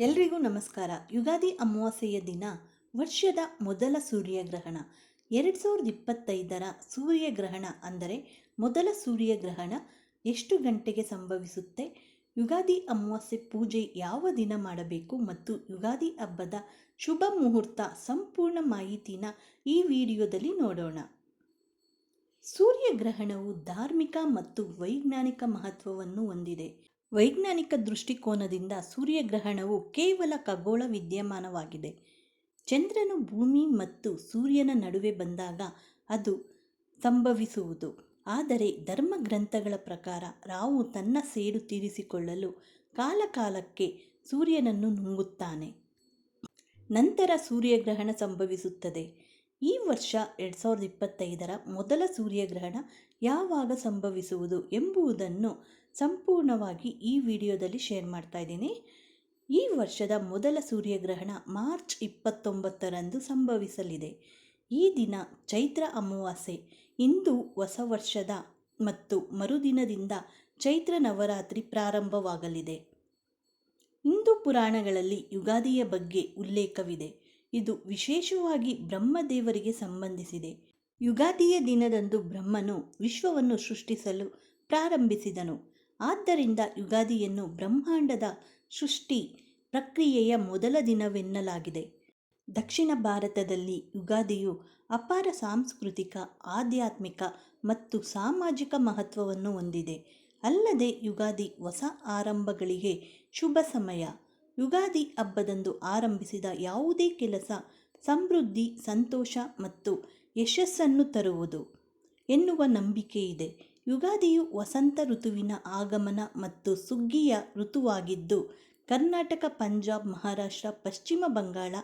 ಎಲ್ರಿಗೂ ನಮಸ್ಕಾರ. ಯುಗಾದಿ ಅಮಾವಾಸ್ಯೆಯ ದಿನ, ವರ್ಷದ ಮೊದಲ ಸೂರ್ಯಗ್ರಹಣ. ಎರಡು ಸಾವಿರದ ಇಪ್ಪತ್ತೈದರ ಸೂರ್ಯಗ್ರಹಣ ಅಂದರೆ ಮೊದಲ ಸೂರ್ಯಗ್ರಹಣ ಎಷ್ಟು ಗಂಟೆಗೆ ಸಂಭವಿಸುತ್ತೆ? ಯುಗಾದಿ ಅಮಾವಾಸ್ಯೆ ಪೂಜೆ ಯಾವ ದಿನ ಮಾಡಬೇಕು ಮತ್ತು ಯುಗಾದಿ ಹಬ್ಬದ ಶುಭ ಮುಹೂರ್ತ ಸಂಪೂರ್ಣ ಮಾಹಿತಿನ ಈ ವಿಡಿಯೋದಲ್ಲಿ ನೋಡೋಣ. ಸೂರ್ಯಗ್ರಹಣವು ಧಾರ್ಮಿಕ ಮತ್ತು ವೈಜ್ಞಾನಿಕ ಮಹತ್ವವನ್ನು ಹೊಂದಿದೆ. ವೈಜ್ಞಾನಿಕ ದೃಷ್ಟಿಕೋನದಿಂದ ಸೂರ್ಯಗ್ರಹಣವು ಕೇವಲ ಖಗೋಳ ವಿದ್ಯಮಾನವಾಗಿದೆ. ಚಂದ್ರನು ಭೂಮಿ ಮತ್ತು ಸೂರ್ಯನ ನಡುವೆ ಬಂದಾಗ ಅದು ಸಂಭವಿಸುವುದು. ಆದರೆ ಧರ್ಮಗ್ರಂಥಗಳ ಪ್ರಕಾರ ರಾವು ತನ್ನ ಸೇಡು ತೀರಿಸಿಕೊಳ್ಳಲು ಕಾಲಕಾಲಕ್ಕೆ ಸೂರ್ಯನನ್ನು ನುಂಗುತ್ತಾನೆ. ನಂತರ ಸೂರ್ಯಗ್ರಹಣ ಸಂಭವಿಸುತ್ತದೆ. ಈ ವರ್ಷ ಎರಡು ಸಾವಿರದ ಇಪ್ಪತ್ತೈದರ ಮೊದಲ ಸೂರ್ಯಗ್ರಹಣ ಯಾವಾಗ ಸಂಭವಿಸುವುದು ಎಂಬುದನ್ನು ಸಂಪೂರ್ಣವಾಗಿ ಈ ವಿಡಿಯೋದಲ್ಲಿ ಶೇರ್ ಮಾಡ್ತಾ ಇದ್ದೀನಿ. ಈ ವರ್ಷದ ಮೊದಲ ಸೂರ್ಯಗ್ರಹಣ ಮಾರ್ಚ್ ಇಪ್ಪತ್ತೊಂಬತ್ತರಂದು ಸಂಭವಿಸಲಿದೆ. ಈ ದಿನ ಚೈತ್ರ ಅಮಾವಾಸ್ಯೆ. ಇಂದು ಹೊಸ ವರ್ಷದ ಮತ್ತು ಮರುದಿನದಿಂದ ಚೈತ್ರ ನವರಾತ್ರಿ ಪ್ರಾರಂಭವಾಗಲಿದೆ. ಹಿಂದೂ ಪುರಾಣಗಳಲ್ಲಿ ಯುಗಾದಿಯ ಬಗ್ಗೆ ಉಲ್ಲೇಖವಿದೆ. ಇದು ವಿಶೇಷವಾಗಿ ಬ್ರಹ್ಮದೇವರಿಗೆ ಸಂಬಂಧಿಸಿದೆ. ಯುಗಾದಿಯ ದಿನದಂದು ಬ್ರಹ್ಮನು ವಿಶ್ವವನ್ನು ಸೃಷ್ಟಿಸಲು ಪ್ರಾರಂಭಿಸಿದನು. ಆದ್ದರಿಂದ ಯುಗಾದಿಯನ್ನು ಬ್ರಹ್ಮಾಂಡದ ಸೃಷ್ಟಿ ಪ್ರಕ್ರಿಯೆಯ ಮೊದಲ ದಿನವೆನ್ನಲಾಗಿದೆ. ದಕ್ಷಿಣ ಭಾರತದಲ್ಲಿ ಯುಗಾದಿಯು ಅಪಾರ ಸಾಂಸ್ಕೃತಿಕ, ಆಧ್ಯಾತ್ಮಿಕ ಮತ್ತು ಸಾಮಾಜಿಕ ಮಹತ್ವವನ್ನು ಹೊಂದಿದೆ. ಅಲ್ಲದೆ ಯುಗಾದಿ ಹೊಸ ಆರಂಭಗಳಿಗೆ ಶುಭ ಸಮಯ. ಯುಗಾದಿ ಹಬ್ಬದಂದು ಆರಂಭಿಸಿದ ಯಾವುದೇ ಕೆಲಸ ಸಮೃದ್ಧಿ, ಸಂತೋಷ ಮತ್ತು ಯಶಸ್ಸನ್ನು ತರುವುದು ಎನ್ನುವ ನಂಬಿಕೆ ಇದೆ. ಯುಗಾದಿಯು ವಸಂತ ಋತುವಿನ ಆಗಮನ ಮತ್ತು ಸುಗ್ಗಿಯ ಋತುವಾಗಿದ್ದು, ಕರ್ನಾಟಕ, ಪಂಜಾಬ್, ಮಹಾರಾಷ್ಟ್ರ, ಪಶ್ಚಿಮ ಬಂಗಾಳ,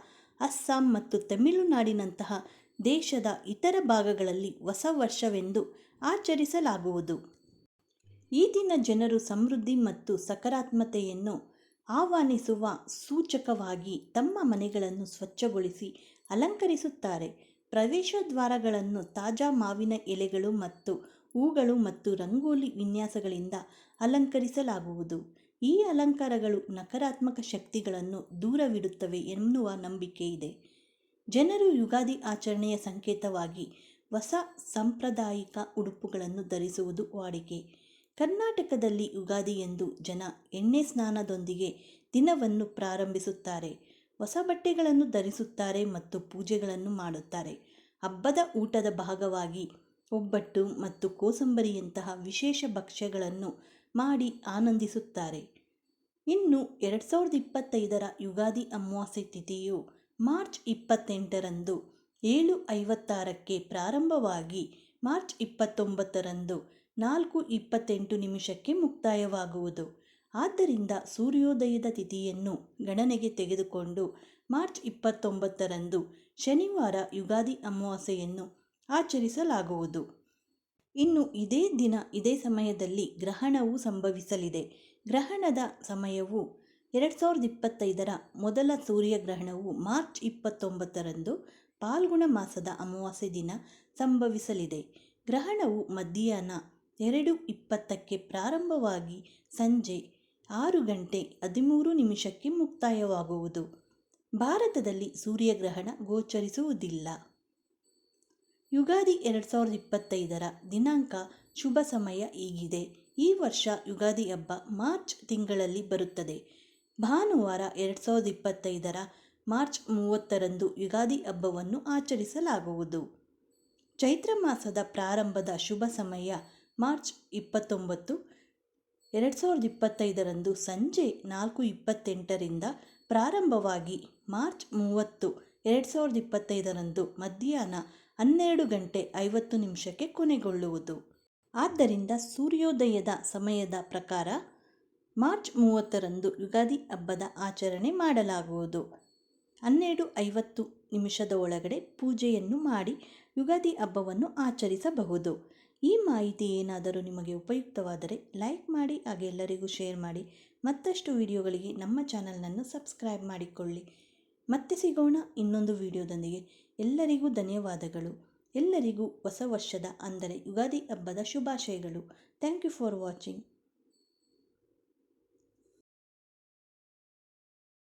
ಅಸ್ಸಾಂ ಮತ್ತು ತಮಿಳುನಾಡಿನಂತಹ ದೇಶದ ಇತರ ಭಾಗಗಳಲ್ಲಿ ಹೊಸ ವರ್ಷವೆಂದು ಆಚರಿಸಲಾಗುವುದು. ಈ ದಿನ ಜನರು ಸಮೃದ್ಧಿ ಮತ್ತು ಸಕಾರಾತ್ಮತೆಯನ್ನು ಆಹ್ವಾನಿಸುವ ಸೂಚಕವಾಗಿ ತಮ್ಮ ಮನೆಗಳನ್ನು ಸ್ವಚ್ಛಗೊಳಿಸಿ ಅಲಂಕರಿಸುತ್ತಾರೆ. ಪ್ರವೇಶ ದ್ವಾರಗಳನ್ನು ತಾಜಾ ಮಾವಿನ ಎಲೆಗಳು ಮತ್ತು ಹೂಗಳು ಮತ್ತು ರಂಗೋಲಿ ವಿನ್ಯಾಸಗಳಿಂದ ಅಲಂಕರಿಸಲಾಗುವುದು. ಈ ಅಲಂಕಾರಗಳು ನಕಾರಾತ್ಮಕ ಶಕ್ತಿಗಳನ್ನು ದೂರವಿಡುತ್ತವೆ ಎನ್ನುವ ನಂಬಿಕೆ ಇದೆ ಜನರು ಯುಗಾದಿ ಆಚರಣೆಯ ಸಂಕೇತವಾಗಿ ಹೊಸ ಸಾಂಪ್ರದಾಯಿಕ ಉಡುಪುಗಳನ್ನು ಧರಿಸುವುದು ವಾಡಿಕೆ. ಕರ್ನಾಟಕದಲ್ಲಿ ಯುಗಾದಿ ಎಂದು ಜನ ಎಣ್ಣೆ ಸ್ನಾನದೊಂದಿಗೆ ದಿನವನ್ನು ಪ್ರಾರಂಭಿಸುತ್ತಾರೆ. ಹೊಸ ಬಟ್ಟೆಗಳನ್ನು ಧರಿಸುತ್ತಾರೆ ಮತ್ತು ಪೂಜೆಗಳನ್ನು ಮಾಡುತ್ತಾರೆ. ಹಬ್ಬದ ಊಟದ ಭಾಗವಾಗಿ ಒಬ್ಬಟ್ಟು ಮತ್ತು ಕೋಸಂಬರಿಯಂತಹ ವಿಶೇಷ ಭಕ್ಷ್ಯಗಳನ್ನು ಮಾಡಿ ಆನಂದಿಸುತ್ತಾರೆ. ಇನ್ನು ಎರಡು ಸಾವಿರದ ಇಪ್ಪತ್ತೈದರ ಯುಗಾದಿ ಅಮಾವಾಸ್ಯೆ ತಿಥಿಯು ಮಾರ್ಚ್ ಇಪ್ಪತ್ತೆಂಟರಂದು ಏಳು ಐವತ್ತಾರಕ್ಕೆ ಪ್ರಾರಂಭವಾಗಿ ಮಾರ್ಚ್ ಇಪ್ಪತ್ತೊಂಬತ್ತರಂದು ನಾಲ್ಕು ಇಪ್ಪತ್ತೆಂಟು ನಿಮಿಷಕ್ಕೆ ಮುಕ್ತಾಯವಾಗುವುದು. ಆದ್ದರಿಂದ ಸೂರ್ಯೋದಯದ ತಿಥಿಯನ್ನು ಗಣನೆಗೆ ತೆಗೆದುಕೊಂಡು ಮಾರ್ಚ್ ಇಪ್ಪತ್ತೊಂಬತ್ತರಂದು ಶನಿವಾರ ಯುಗಾದಿ ಅಮಾವಾಸ್ಯೆಯನ್ನು ಆಚರಿಸಲಾಗುವುದು. ಇನ್ನು ಇದೇ ದಿನ ಇದೇ ಸಮಯದಲ್ಲಿ ಗ್ರಹಣವು ಸಂಭವಿಸಲಿದೆ. ಗ್ರಹಣದ ಸಮಯವು ಎರಡು ಸಾವಿರದ ಇಪ್ಪತ್ತೈದರ ಮೊದಲ ಸೂರ್ಯಗ್ರಹಣವು ಮಾರ್ಚ್ ಇಪ್ಪತ್ತೊಂಬತ್ತರಂದು ಪಾಲ್ಗುಣ ಮಾಸದ ಅಮಾವಾಸ್ಯೆ ದಿನ ಸಂಭವಿಸಲಿದೆ. ಗ್ರಹಣವು ಮಧ್ಯಾಹ್ನ ಎರಡು ಇಪ್ಪತ್ತಕ್ಕೆ ಪ್ರಾರಂಭವಾಗಿ ಸಂಜೆ ಆರು ಗಂಟೆ ಹದಿಮೂರು ನಿಮಿಷಕ್ಕೆ ಮುಕ್ತಾಯವಾಗುವುದು. ಭಾರತದಲ್ಲಿ ಸೂರ್ಯಗ್ರಹಣ ಗೋಚರಿಸುವುದಿಲ್ಲ. ಯುಗಾದಿ ಎರಡು ಸಾವಿರದ ಇಪ್ಪತ್ತೈದರ ದಿನಾಂಕ ಶುಭ ಸಮಯ ಈಗಿದೆ ಈ ವರ್ಷ ಯುಗಾದಿ ಹಬ್ಬ ಮಾರ್ಚ್ ತಿಂಗಳಲ್ಲಿ ಬರುತ್ತದೆ. ಭಾನುವಾರ ಎರಡು ಸಾವಿರದ ಇಪ್ಪತ್ತೈದರ ಮಾರ್ಚ್ ಮೂವತ್ತರಂದು ಯುಗಾದಿ ಹಬ್ಬವನ್ನು ಆಚರಿಸಲಾಗುವುದು. ಚೈತ್ರ ಮಾಸದ ಪ್ರಾರಂಭದ ಶುಭ ಸಮಯ ಮಾರ್ಚ್ ಇಪ್ಪತ್ತೊಂಬತ್ತು, ಎರಡು ಸಾವಿರದ ಇಪ್ಪತ್ತೈದರಂದು ಸಂಜೆ ನಾಲ್ಕು ಇಪ್ಪತ್ತೆಂಟರಿಂದ ಪ್ರಾರಂಭವಾಗಿ ಮಾರ್ಚ್ ಮೂವತ್ತು, ಎರಡು ಸಾವಿರದ ಇಪ್ಪತ್ತೈದರಂದು ಮಧ್ಯಾಹ್ನ ಹನ್ನೆರಡು ಗಂಟೆ ಐವತ್ತು ನಿಮಿಷಕ್ಕೆ ಕೊನೆಗೊಳ್ಳುವುದು. ಆದ್ದರಿಂದ ಸೂರ್ಯೋದಯದ ಸಮಯದ ಪ್ರಕಾರ ಮಾರ್ಚ್ ಮೂವತ್ತರಂದು ಯುಗಾದಿ ಹಬ್ಬದ ಆಚರಣೆ ಮಾಡಲಾಗುವುದು. ಹನ್ನೆರಡು ಐವತ್ತು ನಿಮಿಷದ ಒಳಗಡೆ ಪೂಜೆಯನ್ನು ಮಾಡಿ ಯುಗಾದಿ ಹಬ್ಬವನ್ನು ಆಚರಿಸಬಹುದು. ಈ ಮಾಹಿತಿ ಏನಾದರೂ ನಿಮಗೆ ಉಪಯುಕ್ತವಾದರೆ ಲೈಕ್ ಮಾಡಿ ಹಾಗೆ ಎಲ್ಲರಿಗೂ ಶೇರ್ ಮಾಡಿ. ಮತ್ತಷ್ಟು ವಿಡಿಯೋಗಳಿಗೆ ನಮ್ಮ ಚಾನಲ್ನನ್ನು ಸಬ್ಸ್ಕ್ರೈಬ್ ಮಾಡಿಕೊಳ್ಳಿ. ಮತ್ತೆ ಸಿಗೋಣ ಇನ್ನೊಂದು ವಿಡಿಯೋದೊಂದಿಗೆ. ಎಲ್ಲರಿಗೂ ಧನ್ಯವಾದಗಳು. ಎಲ್ಲರಿಗೂ ಹೊಸ ವರ್ಷದ ಅಂದರೆ ಯುಗಾದಿ ಹಬ್ಬದ ಶುಭಾಶಯಗಳು. Thank you for watching.